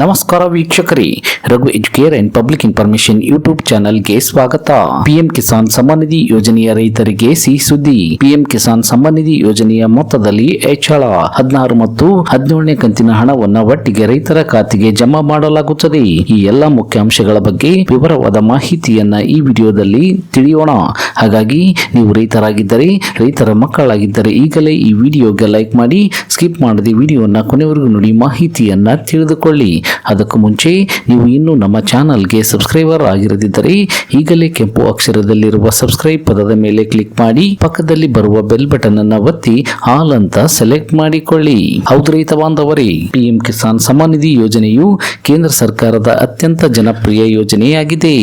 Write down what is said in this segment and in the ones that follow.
ನಮಸ್ಕಾರ ವೀಕ್ಷಕರೇ, Raghu educare and public information YouTube ಚಾನೆಲ್ಗೆ ಸ್ವಾಗತ. ಪಿಎಂ ಕಿಸಾನ್ ಸಮ್ಮಾನ್ ನಿಧಿ ಯೋಜನೆಯ ರೈತರಿಗೆ ಸಿಹಿ ಸುದ್ದಿ ಪಿಎಂ ಕಿಸಾನ್ ಸಮ್ಮಾನ್ ನಿಧಿ ಯೋಜನೆಯ ಮೊತ್ತದಲ್ಲಿ ಹೆಚ್ಚಳ. ಹದಿನಾರು ಮತ್ತು ಹದಿನೇಳನೇ ಕಂತಿನ ಹಣವನ್ನು ಒಟ್ಟಿಗೆ ರೈತರ ಖಾತೆಗೆ ಜಮಾ ಮಾಡಲಾಗುತ್ತದೆ. ಈ ಎಲ್ಲ ಮುಖ್ಯಾಂಶಗಳ ಬಗ್ಗೆ ವಿವರವಾದ ಮಾಹಿತಿಯನ್ನ ಈ ವಿಡಿಯೋದಲ್ಲಿ ತಿಳಿಯೋಣ. ಹಾಗಾಗಿ ನೀವು ರೈತರಾಗಿದ್ದರೆ, ರೈತರ ಮಕ್ಕಳಾಗಿದ್ದರೆ ಈಗಲೇ ಈ ವಿಡಿಯೋಗೆ ಲೈಕ್ ಮಾಡಿ, ಸ್ಕಿಪ್ ಮಾಡದೆ ವಿಡಿಯೋನ ಕೊನೆವರೆಗೂ ನೋಡಿ ಮಾಹಿತಿಯನ್ನ ತಿಳಿದುಕೊಳ್ಳಿ. ಅದಕ್ಕೂ ಮುಂಚೆ ನೀವು ಇನ್ನೂ ನಮ್ಮ ಚಾನಲ್ಗೆ ಸಬ್ಸ್ಕ್ರೈಬರ್ ಆಗಿರದಿದ್ದರೆ ಈಗಲೇ ಕೆಂಪು ಅಕ್ಷರದಲ್ಲಿರುವ ಸಬ್ಸ್ಕ್ರೈಬ್ ಪದದ ಮೇಲೆ ಕ್ಲಿಕ್ ಮಾಡಿ ಪಕ್ಕದಲ್ಲಿ ಬರುವ ಬೆಲ್ ಬಟನ್ ಅನ್ನ ಒತ್ತಿ ಆಲ್ ಅಂತ ಸೆಲೆಕ್ಟ್ ಮಾಡಿಕೊಳ್ಳಿ. ಹೌದು ಬಾಂಧವರೇ, ಪಿಎಂ ಕಿಸಾನ್ ಸಮ್ಮಾನ್ ನಿಧಿ ಯೋಜನೆಯು ಕೇಂದ್ರ ಸರ್ಕಾರದ ಅತ್ಯಂತ ಜನಪ್ರಿಯ ಯೋಜನೆಯಾಗಿದೆ.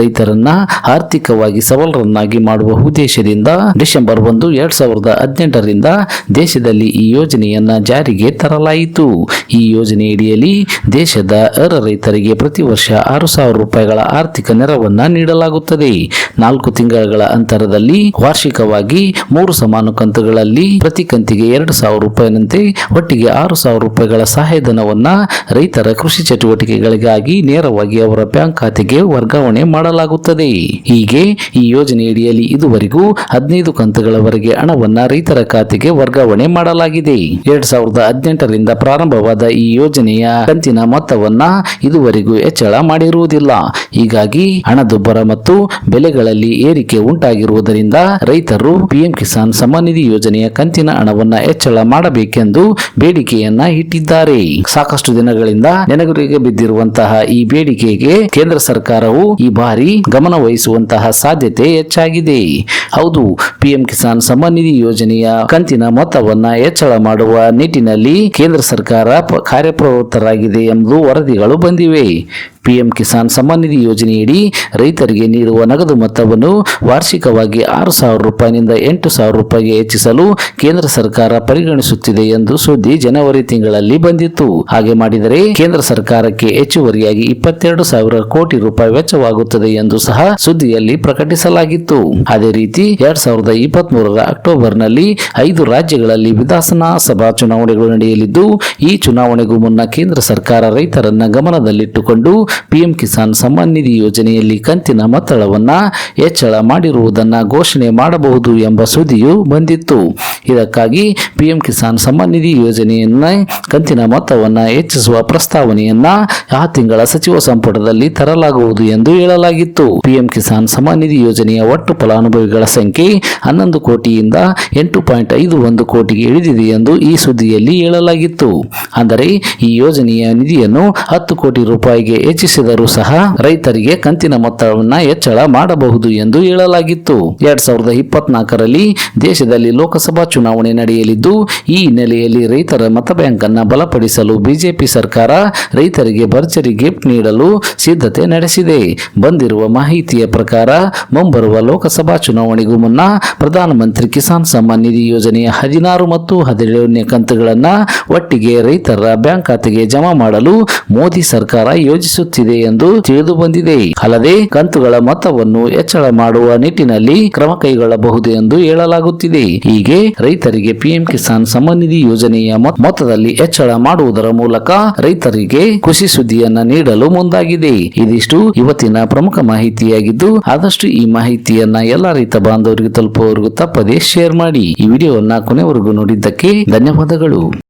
ರೈತರನ್ನ ಆರ್ಥಿಕವಾಗಿ ಸಬಲರನ್ನಾಗಿ ಮಾಡುವ ಉದ್ದೇಶದಿಂದ ಡಿಸೆಂಬರ್ ಒಂದು ಎರಡ್ ಸಾವಿರದ ಹದಿನೆಂಟರಿಂದ ದೇಶದಲ್ಲಿ ಈ ಯೋಜನೆಯನ್ನ ಜಾರಿಗೆ ತರಲಾಯಿತು. ಈ ಯೋಜನೆಯಡಿಯಲ್ಲಿ ದೇಶದ ಅರ್ಹ ರೈತರಿಗೆ ಪ್ರತಿ ವರ್ಷ ಆರು ಸಾವಿರ ರೂಪಾಯಿಗಳ ಆರ್ಥಿಕ ನೆರವನ್ನ ನೀಡಲಾಗುತ್ತದೆ. ನಾಲ್ಕು ತಿಂಗಳ ಅಂತರದಲ್ಲಿ ವಾರ್ಷಿಕವಾಗಿ ಮೂರು ಸಮಾನ ಕಂತುಗಳಲ್ಲಿ ಪ್ರತಿ ಕಂತಿಗೆ ಎರಡು ಸಾವಿರ ರೂಪಾಯಿನಂತೆ ಒಟ್ಟಿಗೆ ಆರು ಸಾವಿರ ರೂಪಾಯಿಗಳ ಸಹಾಯಧನವನ್ನ ರೈತರ ಕೃಷಿ ಚಟುವಟಿಕೆಗಳಿಗಾಗಿ ನೇರವಾಗಿ ಅವರ ಬ್ಯಾಂಕ್ ಖಾತೆಗೆ ವರ್ಗಾವಣೆ ಮಾಡಲಾಗುತ್ತದೆ. ಹೀಗೆ ಈ ಯೋಜನೆಯಡಿಯಲ್ಲಿ ಇದುವರೆಗೂ ಹದಿನೈದು ಕಂತುಗಳವರೆಗೆ ಹಣವನ್ನ ರೈತರ ಖಾತೆಗೆ ವರ್ಗಾವಣೆ ಮಾಡಲಾಗಿದೆ. ಎರಡ್ ಸಾವಿರದ ಹದಿನೆಂಟರಿಂದ ಪ್ರಾರಂಭವಾದ ಈ ಯೋಜನೆಯ ಕಂತಿನ ಮೊತ್ತವನ್ನ ಇದುವರೆಗೂ ಹೆಚ್ಚಳ ಮಾಡಿರುವುದಿಲ್ಲ. ಹೀಗಾಗಿ ಹಣದುಬ್ಬರ ಮತ್ತು ಬೆಲೆಗಳಲ್ಲಿ ಏರಿಕೆ ಉಂಟಾಗಿರುವುದರಿಂದ ರೈತರು ಪಿಎಂ ಕಿಸಾನ್ ಸಮ್ಮಾನ್ ನಿಧಿ ಯೋಜನೆಯ ಕಂತಿನ ಹಣವನ್ನ ಹೆಚ್ಚಳ ಮಾಡಬೇಕೆಂದು ಬೇಡಿಕೆಯನ್ನ ಇಟ್ಟಿದ್ದಾರೆ. ಸಾಕಷ್ಟು ದಿನಗಳಿಂದ ನೆನಗುರಿಗೆ ಬಿದ್ದಿರುವಂತಹ ಈ ಬೇಡಿಕೆಗೆ ಕೇಂದ್ರ ಸರ್ಕಾರವು ಈ ಬಾರಿ ಗಮನ ವಹಿಸುವಂತಹ ಸಾಧ್ಯತೆ ಹೆಚ್ಚಾಗಿದೆ. ಹೌದು, ಪಿಎಂ ಕಿಸಾನ್ ಸಮ್ಮಾನ್ ನಿಧಿ ಯೋಜನೆಯ ಕಂತಿನ ಮೊತ್ತವನ್ನ ಹೆಚ್ಚಳ ಮಾಡುವ ನಿಟ್ಟಿನಲ್ಲಿ ಕೇಂದ್ರ ಸರ್ಕಾರ ಕಾರ್ಯಪ್ರವೃತ್ತರಾಗಿದೆ ಎಂಬುದು ವರದಿಗಳು ಬಂದಿವೆ. ಪಿಎಂ ಕಿಸಾನ್ ಸಮ್ಮಾನ್ ನಿಧಿ ಯೋಜನೆಯಡಿ ರೈತರಿಗೆ ನೀಡುವ ನಗದು ಮೊತ್ತವನ್ನು ವಾರ್ಷಿಕವಾಗಿ ಆರು ಸಾವಿರ ರೂಪಾಯಿನಿಂದ ಎಂಟು ಸಾವಿರ ರೂಪಾಯಿಗೆ ಹೆಚ್ಚಿಸಲು ಕೇಂದ್ರ ಸರ್ಕಾರ ಪರಿಗಣಿಸುತ್ತಿದೆ ಎಂದು ಸುದ್ದಿ ಜನವರಿ ತಿಂಗಳಲ್ಲಿ ಬಂದಿತ್ತು. ಹಾಗೆ ಮಾಡಿದರೆ ಕೇಂದ್ರ ಸರ್ಕಾರಕ್ಕೆ ಹೆಚ್ಚುವರಿಯಾಗಿ ಇಪ್ಪತ್ತೆರಡು ಸಾವಿರ ಕೋಟಿ ರೂಪಾಯಿ ವೆಚ್ಚವಾಗುತ್ತದೆ ಎಂದು ಸಹ ಸುದ್ದಿಯಲ್ಲಿ ಪ್ರಕಟಿಸಲಾಗಿತ್ತು. ಅದೇ ರೀತಿ ಎರಡ್ ಸಾವಿರದ ಇಪ್ಪತ್ತ್ ಮೂರರ ಅಕ್ಟೋಬರ್ನಲ್ಲಿ ಐದು ರಾಜ್ಯಗಳಲ್ಲಿ ವಿಧಾನಸಭಾ ಚುನಾವಣೆಗಳು ನಡೆಯಲಿದ್ದು, ಈ ಚುನಾವಣೆಗೂ ಮುನ್ನ ಕೇಂದ್ರ ಸರ್ಕಾರ ರೈತರನ್ನ ಗಮನದಲ್ಲಿಟ್ಟುಕೊಂಡು ಪಿಎಂ ಕಿಸಾನ್ ಸಮ್ಮಾನ್ ನಿಧಿ ಯೋಜನೆಯಲ್ಲಿ ಕಂತಿನ ಮತ್ತಳವನ್ನು ಹೆಚ್ಚಳ ಮಾಡಿರುವುದನ್ನು ಘೋಷಣೆ ಮಾಡಬಹುದು ಎಂಬ ಸುದ್ದಿಯು ಬಂದಿತ್ತು. ಇದಕ್ಕಾಗಿ ಪಿಎಂ ಕಿಸಾನ್ ಸಮ್ಮಾನ್ ನಿಧಿ ಯೋಜನೆಯನ್ನ ಕಂತಿನ ಮೊತ್ತವನ್ನು ಹೆಚ್ಚಿಸುವ ಪ್ರಸ್ತಾವನೆಯನ್ನ ಆ ತಿಂಗಳ ಸಚಿವ ಸಂಪುಟದಲ್ಲಿ ತರಲಾಗುವುದು ಎಂದು ಹೇಳಲಾಗಿತ್ತು. ಪಿಎಂ ಕಿಸಾನ್ ಸಮ್ಮಾನ್ ನಿಧಿ ಯೋಜನೆಯ ಒಟ್ಟು ಫಲಾನುಭವಿಗಳ ಸಂಖ್ಯೆ ಹನ್ನೊಂದು ಕೋಟಿಯಿಂದ ಎಂಟು ಪಾಯಿಂಟ್ ಐದು ಒಂದು ಕೋಟಿಗೆ ಇಳಿದಿದೆ ಎಂದು ಈ ಸುದ್ದಿಯಲ್ಲಿ ಹೇಳಲಾಗಿತ್ತು. ಅಂದರೆ ಈ ಯೋಜನೆಯ ನಿಧಿಯನ್ನು ಹತ್ತು ಕೋಟಿ ರೂಪಾಯಿಗೆ ಹೆಚ್ಚಿಸಿದರೂ ಸಹ ರೈತರಿಗೆ ಕಂತಿನ ಮೊತ್ತವನ್ನು ಹೆಚ್ಚಳ ಮಾಡಬಹುದು ಎಂದು ಹೇಳಲಾಗಿತ್ತು. ಎರಡ್ ಸಾವಿರದ ಇಪ್ಪತ್ನಾಲ್ಕರಲ್ಲಿ ದೇಶದಲ್ಲಿ ಲೋಕಸಭಾ ಚುನಾವಣೆ ನಡೆಯಲಿದ್ದು, ಈ ಹಿನ್ನೆಲೆಯಲ್ಲಿ ರೈತರ ಮತ ಬ್ಯಾಂಕ್ ಅನ್ನ ಬಲಪಡಿಸಲು ಬಿಜೆಪಿ ಸರ್ಕಾರ ರೈತರಿಗೆ ಭರ್ಜರಿ ಗಿಫ್ಟ್ ನೀಡಲು ಸಿದ್ಧತೆ ನಡೆಸಿದೆ. ಬಂದಿರುವ ಮಾಹಿತಿಯ ಪ್ರಕಾರ, ಮುಂಬರುವ ಲೋಕಸಭಾ ಚುನಾವಣೆಗೂ ಮುನ್ನ ಪ್ರಧಾನಮಂತ್ರಿ ಕಿಸಾನ್ ಸಮ್ಮಾನ್ ನಿಧಿ ಯೋಜನೆಯ ಹದಿನಾರು ಮತ್ತು ಹದಿನೇಳನೇ ಕಂತುಗಳನ್ನು ಒಟ್ಟಿಗೆ ರೈತರ ಬ್ಯಾಂಕ್ ಖಾತೆಗೆ ಜಮಾ ಮಾಡಲು ಮೋದಿ ಸರ್ಕಾರ ಯೋಜಿಸುತ್ತಿದೆ. ಎಂದು ತಿಳಿದು ಬಂದಿದೆ. ಅಲ್ಲದೆ ಕಂತುಗಳ ಮೊತ್ತವನ್ನು ಹೆಚ್ಚಳ ಮಾಡುವ ನಿಟ್ಟಿನಲ್ಲಿ ಕ್ರಮ ಕೈಗೊಳ್ಳಬಹುದು ಎಂದು ಹೇಳಲಾಗುತ್ತಿದೆ. ಹೀಗೆ ರೈತರಿಗೆ ಪಿಎಂ ಕಿಸಾನ್ ಸಮ್ಮಾನ್ ನಿಧಿ ಯೋಜನೆಯ ಮೊತ್- ಮೊತ್ತದಲ್ಲಿ ಹೆಚ್ಚಳ ಮಾಡುವುದರ ಮೂಲಕ ರೈತರಿಗೆ ಖುಷಿ ಸುದ್ದಿಯನ್ನ ನೀಡಲು ಮುಂದಾಗಿದೆ. ಇದಿಷ್ಟು ಇವತ್ತಿನ ಪ್ರಮುಖ ಮಾಹಿತಿಯಾಗಿದ್ದು, ಆದಷ್ಟು ಈ ಮಾಹಿತಿಯನ್ನ ಎಲ್ಲ ರೈತ ಬಾಂಧವರಿಗೆ ತಲುಪುವವರೆಗೂ ತಪ್ಪದೆ ಶೇರ್ ಮಾಡಿ. ಈ ವಿಡಿಯೋವನ್ನ ಕೊನೆವರೆಗೂ ನೋಡಿದ್ದಕ್ಕೆ ಧನ್ಯವಾದಗಳು.